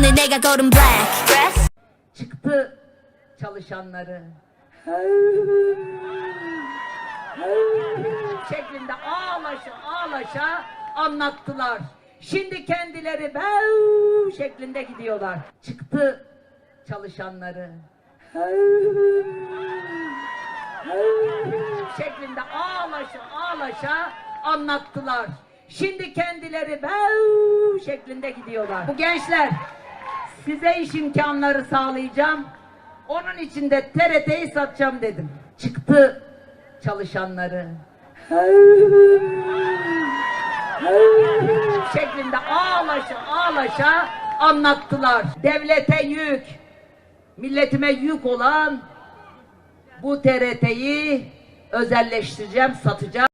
got golden black. Dress. çıktı çalışanları şeklinde ağlaşa ağlaşa anlattılar. Şimdi kendileri bev şeklinde gidiyorlar. Çıktı çalışanları şeklinde ağlaşa ağlaşa anlattılar. Şimdi kendileri bev şeklinde gidiyorlar. Bu gençler size iş imkanları sağlayacağım. Onun için de TRT'yi satacağım dedim. Çıktı çalışanları şeklinde ağlaşa ağlaşa anlattılar. Devlete yük, milletime yük olan bu TRT'yi özelleştireceğim, satacağım.